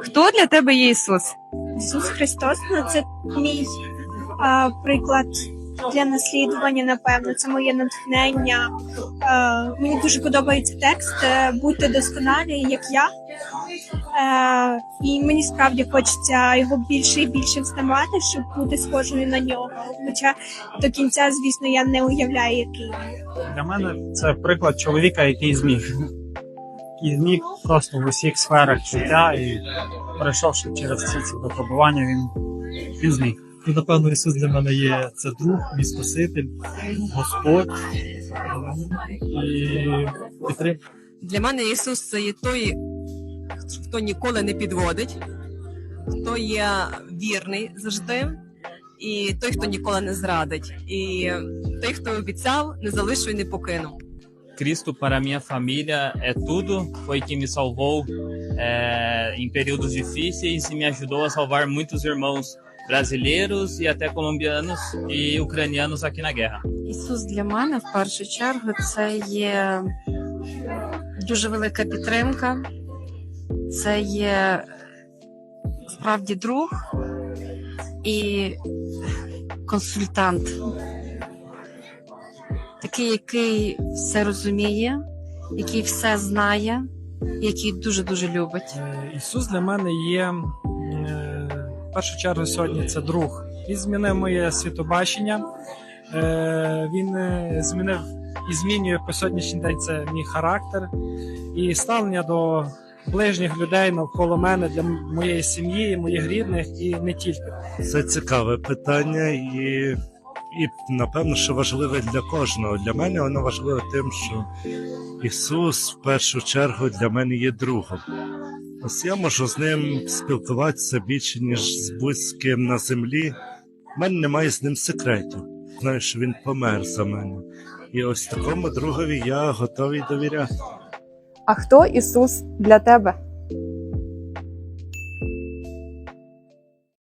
Хто для тебе є Ісус? Ісус Христос, ну це мій а, приклад для наслідування, напевно, це моє натхнення. А, мені дуже подобається текст е, Будьте досконалі, як я. Е, і мені справді хочеться його більше і більше взнавати, щоб бути схожою на нього. Хоча до кінця, звісно, я не уявляю, який. Для мене це приклад чоловіка, який зміг. Який зміг просто в усіх сферах життя і пройшовши через всі ці випробування, він, він зміг. Ну, напевно, Ісус для мене є це друг, мій Спаситель, Господь і підтримка. Для мене Ісус це є той, хто ніколи не підводить, хто є вірний завжди, і той, хто ніколи не зрадить, і той, хто обіцяв, не залишив і не покинув. Cristo para minha família é tudo. Foi que me salvou é, em períodos difíceis e me ajudou a salvar muitos irmãos brasileiros e até colombianos e ucranianos aqui na guerra. Ісус для мене в першу чергу це є дуже велика підтримка, це є справді друг і консультант, Такий, який все розуміє, який все знає, який дуже дуже любить. Е, Ісус для мене є е, в першу чергу сьогодні це друг. Він змінив моє світобачення. Е, Він змінив і змінює по сьогоднішній день це мій характер і ставлення до ближніх людей навколо мене для моєї сім'ї, моїх рідних і не тільки. Це цікаве питання, і, і напевно, що важливе для кожного. Для мене воно важливе тим, що Ісус в першу чергу для мене є другом. Ось я можу з ним спілкуватися більше, ніж з будь-ким на землі. У мене немає з ним секретів. Знаю, що він помер за мене. І ось такому другові я готовий довіряти. А хто Ісус для тебе?